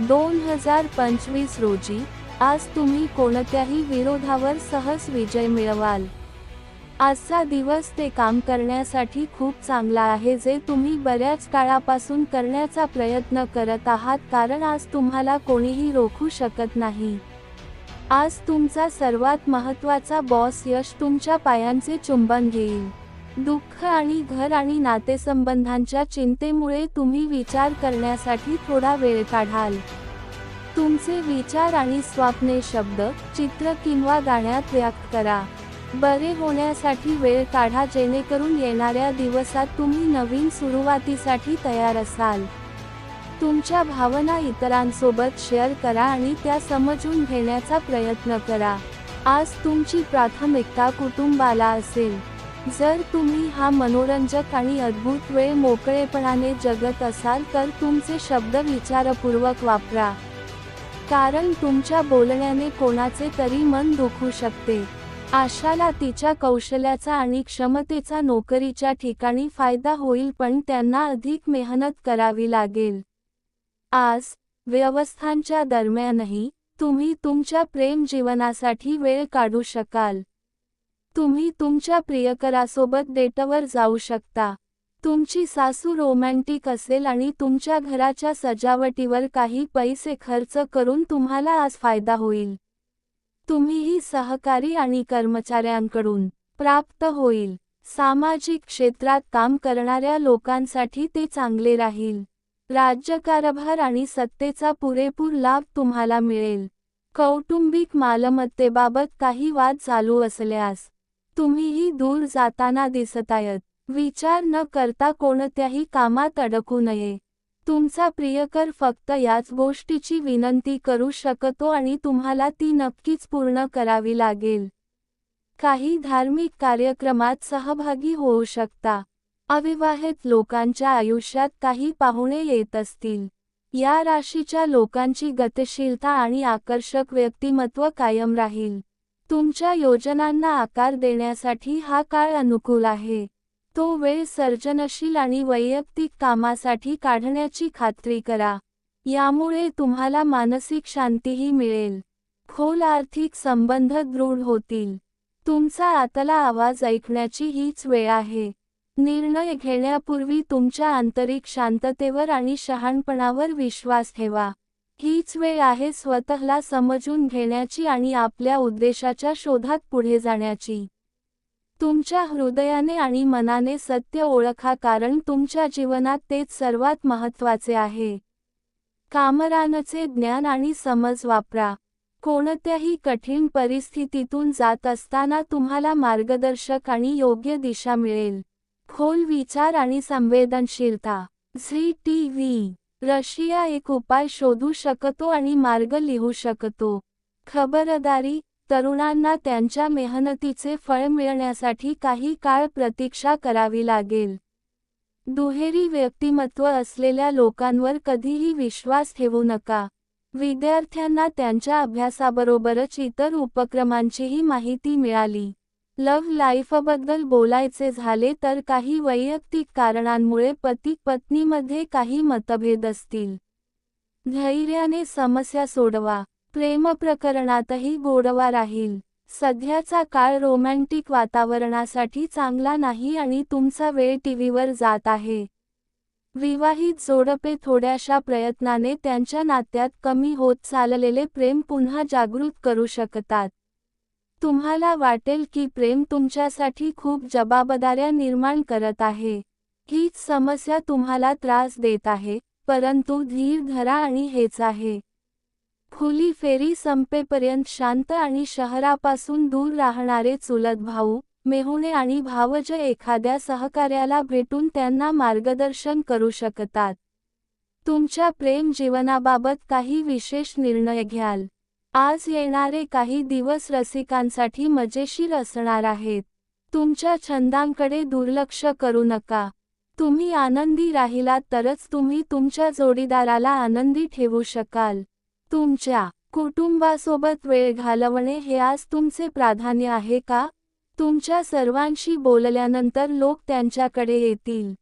दोन हजार पंचवीस रोजी आज तुम्ही कोणत्याही विरोधावर सहज विजय मिळवाल. आजचा दिवस ते काम करण्यासाठी खूप चांगला आहे जे तुम्ही बऱ्याच काळापासून करण्याचा प्रयत्न करत आहात कारण आज तुम्हाला कोणीही रोखू शकत नाही. आज तुमचा सर्वात महत्त्वाचा बॉस यश तुमच्या पायांचे चुंबन घेईल. दुःख आणि घर आणि नातेसंबंधांच्या चिंतेमुळे तुम्ही विचार करण्यासाठी थोडा वेळ काढाल. तुमचे विचार आणि स्वप्ने शब्द चित्र किंवा गाण्यात व्यक्त करा. बरे होण्यासाठी वेळ काढा जेणेकरून येणाऱ्या दिवसात तुम्ही नवीन सुरुवातीसाठी तयार असाल. तुमच्या भावना इतरांसोबत शेअर करा आणि त्या समजून घेण्याचा प्रयत्न करा. आज तुमची प्राथमिकता कुटुंबाला असेल. जर तुम्ही हा मनोरंजक आणि अद्भुत वेळ मोकळेपणाने जगत असाल तर तुमचे शब्द विचारपूर्वक वापरा. कारण तुमच्या बोलण्याने कोणाचे तरी मन दुखू शकते. आशाला तिच्या कौशल्याचा आणि क्षमतेचा नोकरीच्या ठिकाणी फायदा होईल पण त्यांना अधिक मेहनत करावी लागेल. आज व्यवस्थांच्या दरम्यानही तुम्ही तुमच्या प्रेम जीवनासाठी वेळ काढू शकाल. तुम्ही तुमच्या प्रियकरासोबत डेटवर जाऊ शकता. तुमची सासू रोमॅन्टिक असेल आणि तुमच्या घराच्या सजावटीवर काही पैसे खर्च करून तुम्हाला आज फायदा होईल. तुम्हीही सहकारी आणि कर्मचाऱ्यांकडून प्राप्त होईल. सामाजिक क्षेत्रात काम करणाऱ्या लोकांसाठी ते चांगले राहील. राज्यकारभार आणि सत्तेचा पुरेपूर लाभ तुम्हाला मिळेल. कौटुंबिक मालमत्तेबाबत काही वाद चालू असल्यास तुम्हीही दूर जाताना दिसतायत विचार न करता कोणत्याही कामात अडकू नये. तुमचा प्रियकर फक्त याच गोष्टीची विनंती करू शकतो आणि तुम्हाला ती नक्कीच पूर्ण करावी लागेल. काही धार्मिक कार्यक्रमात सहभागी होऊ शकता. अविवाहित लोकांच्या आयुष्यात काही पाहुणे येत असतील. या राशीच्या लोकांची गतिशीलता आणि आकर्षक व्यक्तिमत्व कायम राहील. तुमच्या योजनांना आकार देण्यासाठी हा काळ अनुकूल आहे. तो वेळ सर्जनशील आणि वैयक्तिक कामासाठी काढण्याची खात्री करा. यामुळे तुम्हाला मानसिक शांतीही मिळेल. खोल आर्थिक संबंध दृढ होतील. तुमचा आतला आवाज ऐकण्याची हीच वेळ आहे. निर्णय घेण्यापूर्वी तुमच्या आंतरिक शांततेवर आणि शहाणपणावर विश्वास ठेवा. हीच वेळ आहे स्वतःला समजून घेण्याची आणि आपल्या उद्देशाच्या शोधात पुढे जाण्याची. तुमच्या हृदयाने आणि मनाने सत्य ओळखा कारण तुमच्या जीवनात तेच सर्वात महत्त्वाचे आहे. कामरानचे ज्ञान आणि समज वापरा. कोणत्याही कठीण परिस्थितीतून जात असताना तुम्हाला मार्गदर्शक आणि योग्य दिशा मिळेल. खोल विचार आणि संवेदनशीलता. Zee T V. रशिया एक उपाय शोधू शकतो आणि मार्ग लिहू शकतो. खबरदारी तरुणांना त्यांच्या मेहनतीचे फळ मिळण्यासाठी काही काळ प्रतीक्षा करावी लागेल. दुहेरी व्यक्तिमत्व असलेल्या लोकांवर कधीही विश्वास ठेवू नका. विद्यार्थ्यांना त्यांच्या अभ्यासाबरोबरच इतर उपक्रमांचीही माहिती मिळाली. लव्ह लाईफबद्दल बोलायचे झाले तर काही वैयक्तिक कारणांमुळे पती पत्नीमध्ये काही मतभेद असतील. धैर्याने समस्या सोडवा. प्रेमप्रकरणातही गोडवा राहील. सध्याचा काळ रोमॅन्टिक वातावरणासाठी चांगला नाही आणि तुमचा वेळ टीव्हीवर जात आहे. विवाहित जोडपे थोड्याशा प्रयत्नाने त्यांच्या नात्यात कमी होत चाललेले प्रेम पुन्हा जागृत करू शकतात. तुम्हाला वाटेल की प्रेम तुमच्यासाठी खूप जबाबदाऱ्या निर्माण करत आहे. हीच समस्या तुम्हाला त्रास देत आहे परंतु धीर धरा आणि हेच आहे. खुली फेरी संपेपर्यंत शांत आणि शहरापासून दूर राहणारे चुलत भाऊ मेहुणे आणि भावज एखाद्या सहकार्याला भेटून त्यांना मार्गदर्शन करू शकतात. तुमच्या प्रेम जीवनाबाबत काही विशेष निर्णय घ्याल. आज येणारे काही दिवस रसिकांसाठी मजेशीर असणार आहेत. तुमच्या छंदांकडे दुर्लक्ष करू नका. तुम्ही आनंदी राहिलात तरच तुम्ही तुमच्या जोडीदाराला आनंदी ठेवू शकाल. तुमच्या कुटुंबासोबत वेळ घालवणे हे आज तुमचे प्राधान्य आहे का? तुमच्या सर्वांशी बोलल्यानंतर लोक त्यांच्याकडे येतील.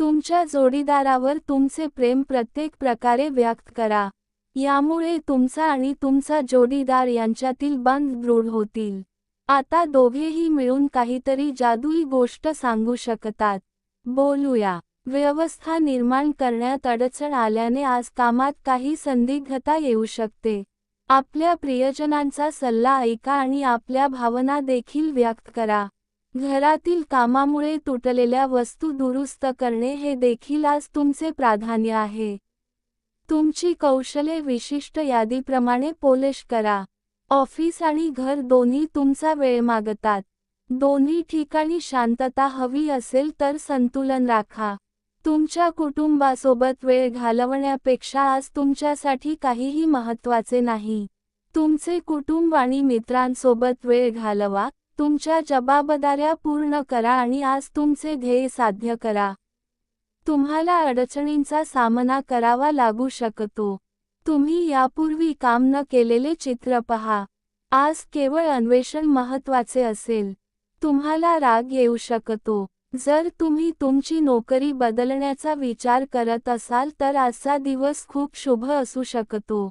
तुमच्या जोडीदारावर तुमचे प्रेम प्रत्येक प्रकारे व्यक्त करा. यामुळे तुमचा आणि तुमचा जोडीदार यांच्यातील बंद दृढ होतील. आता दोघेही मिळून काहीतरी जादुई गोष्ट सांगू शकतात. बोलूया. व्यवस्था निर्माण करण्यात अडचण आल्याने आज कामात काही संदिग्धता येऊ शकते. आपल्या प्रियजनांचा सल्ला ऐका आणि आपल्या भावना देखील व्यक्त करा. घरातील कामामुळे तुटलेल्या वस्तू दुरुस्त करणे हे देखील आज तुमचे प्राधान्य आहे. तुमची कौशल्ये विशिष्ट यादीप्रमाणे पोलिश करा. ऑफिस आणि घर दोन्ही तुमचा वेळ मागतात. दोन्ही ठिकाणी शांतता हवी असेल तर संतुलन राखा. तुमच्या कुटुंबासोबत वेळ घालवण्यापेक्षा आज तुमच्यासाठी काहीही महत्त्वाचे नाही. तुमचे कुटुंब आणि मित्रांसोबत वेळ घालवा तुमच्या जबाबदाऱ्या पूर्ण करा आणि आज तुमचे ध्येय साध्य करा. तुम्हाला अडचणींचा सामना करावा लागू शकतो. तुम्ही यापूर्वी काम न केलेले चित्र पहा. आज केवळ अन्वेषण महत्त्वाचे असेल. तुम्हाला राग येऊ शकतो. जर तुम्ही तुमची नोकरी बदलण्याचा विचार करत असाल तर आजचा दिवस खूप शुभ असू शकतो.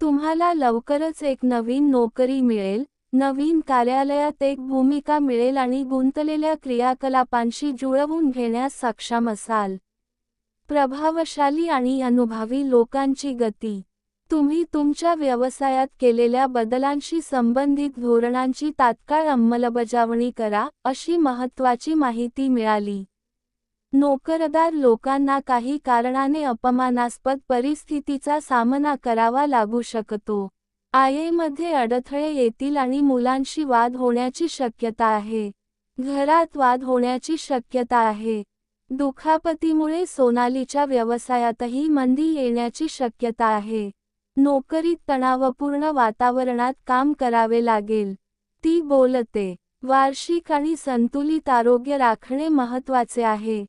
तुम्हाला लवकरच एक नवीन नोकरी मिळेल. नवीन कार्यालयात एक भूमिका मिळेल आणि गुंतलेल्या क्रियाकलापांशी जुळवून घेण्यास सक्षम असाल. प्रभावशाली आणि अनुभवी लोकांची गती. तुम्ही तुमच्या व्यवसायात केलेल्या बदलांशी संबंधित धोरणांची तात्काळ अंमलबजावणी करा अशी महत्त्वाची माहिती मिळाली. नोकरदार लोकांना काही कारणाने अपमानास्पद परिस्थितीचा सामना करावा लागू शकतो. आयेमध्ये अडथळे येतील आणि मुलांशी वाद होण्याची शक्यता आहे. घरात वाद होण्याची शक्यता आहे. दुखापतीमुळे सोनालीच्या व्यवसायातही मंदी येण्याची शक्यता आहे. नोकरीत तणावपूर्ण वातावरणात काम करावे लागेल. ती बोलते वार्षिक आणि संतुलित आरोग्य राखणे महत्त्वाचे आहे.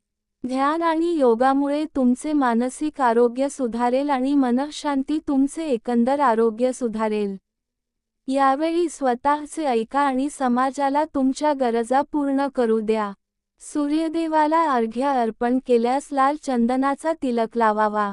ध्यान आणि योगामुळे तुमचे मानसिक आरोग्य सुधारेल आणि मनःशांती तुमचे एकंदर आरोग्य सुधारेल. यावेळी स्वतःचे ऐका आणि समाजाला तुमच्या गरजा पूर्ण करू द्या. सूर्यदेवाला अर्घ्य अर्पण केल्यास लाल चंदनाचा तिलक लावावा.